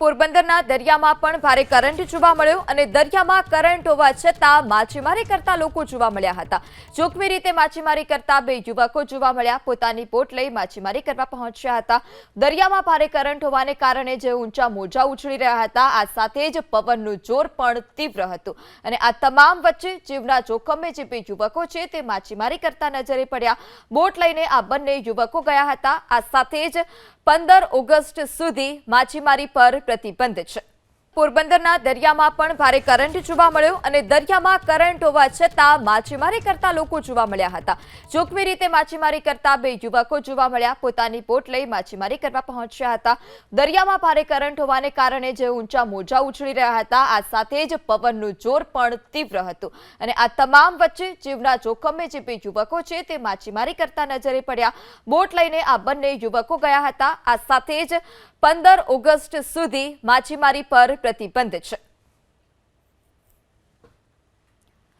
પોરબંદરના દરિયામાં પણ ભારે કરંટ જોવા મળ્યો અને દરિયામાં કરંટ હોવા છતાં માછીમારી કરતા લોકો જોવા મળ્યા હતા. જોખમી રીતે માછીમારી કરતા બે યુવકો જોવા મળ્યા. પોતાની બોટ લઈ માછીમારી કરવા પહોંચ્યા હતા. દરિયામાં ભારે કરંટ હોવાને કારણે જે ઊંચા મોજા ઉછળી રહ્યા હતા, આ સાથે જ પવનનું જોર પણ તીવ્ર હતું. અને આ તમામ વચ્ચે જીવના જોખમે જે બે યુવકો છે તે માછીમારી કરતા નજરે પડ્યા. બોટ લઈને આ બંને યુવકો ગયા હતા. આ સાથે જ પંદર ઓગસ્ટ સુધી માછીમારી પર પ્રતિબંધ છે. પોરબંદરના દરિયામાં પણ ભારે કરંટ જોવા મળ્યો અને દરિયામાં કરંટ હોવા છતાં માછીમારી કરતા લોકો જોવા મળ્યા હતા. જોખમી રીતે માછીમારી કરતા બે યુવકો જોવા મળ્યા. પોતાની બોટ લઈ માછીમારી કરવા પહોંચ્યા હતા. દરિયામાં ભારે કરંટ હોવાને કારણે જે ઊંચા મોજા ઉછળી રહ્યા હતા, આ સાથે જ પવનનું જોર પણ તીવ્ર હતું. અને આ તમામ વચ્ચે જીવના જોખમે જે બે યુવકો છે તે માછીમારી કરતા નજરે પડ્યા. બોટ લઈને આ બંને યુવકો ગયા હતા. આ સાથે જ પંદર ઓગસ્ટ સુધી માછીમારી પર પ્રતિબંધ છે.